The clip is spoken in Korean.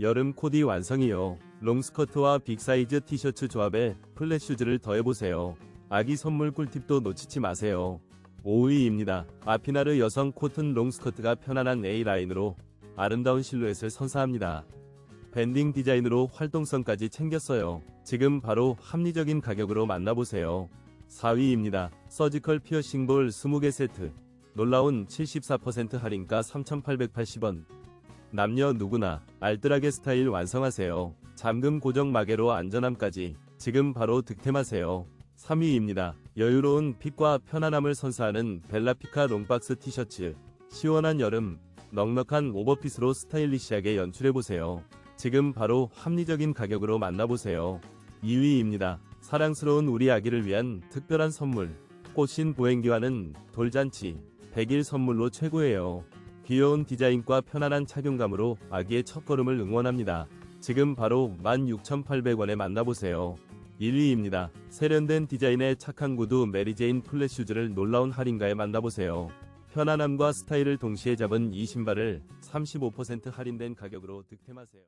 여름 코디 완성이요. 롱스커트와 빅사이즈 티셔츠 조합에 플랫 슈즈를 더해보세요. 아기 선물 꿀팁도 놓치지 마세요. 5위입니다. 아피나르 여성 코튼 롱스커트가 편안한 A라인으로 아름다운 실루엣을 선사합니다. 밴딩 디자인으로 활동성까지 챙겼어요. 지금 바로 합리적인 가격으로 만나보세요. 4위입니다. 서지컬 피어싱 볼 20개 세트. 놀라운 74% 할인가 3,880원. 남녀 누구나 알뜰하게 스타일 완성하세요. 잠금 고정 마개로 안전함까지 지금 바로 득템하세요. 3위입니다. 여유로운 핏과 편안함을 선사하는 벨라피카 롱박스 티셔츠. 시원한 여름, 넉넉한 오버핏으로 스타일리시하게 연출해보세요. 지금 바로 합리적인 가격으로 만나보세요. 2위입니다. 사랑스러운 우리 아기를 위한 특별한 선물. 꽃신 보행기와는 돌잔치, 100일 선물로 최고예요. 귀여운 디자인과 편안한 착용감으로 아기의 첫걸음을 응원합니다. 지금 바로 16,800원에 만나보세요. 1위입니다. 세련된 디자인의 착한 구두 메리제인 플랫 슈즈를 놀라운 할인가에 만나보세요. 편안함과 스타일을 동시에 잡은 이 신발을 35% 할인된 가격으로 득템하세요.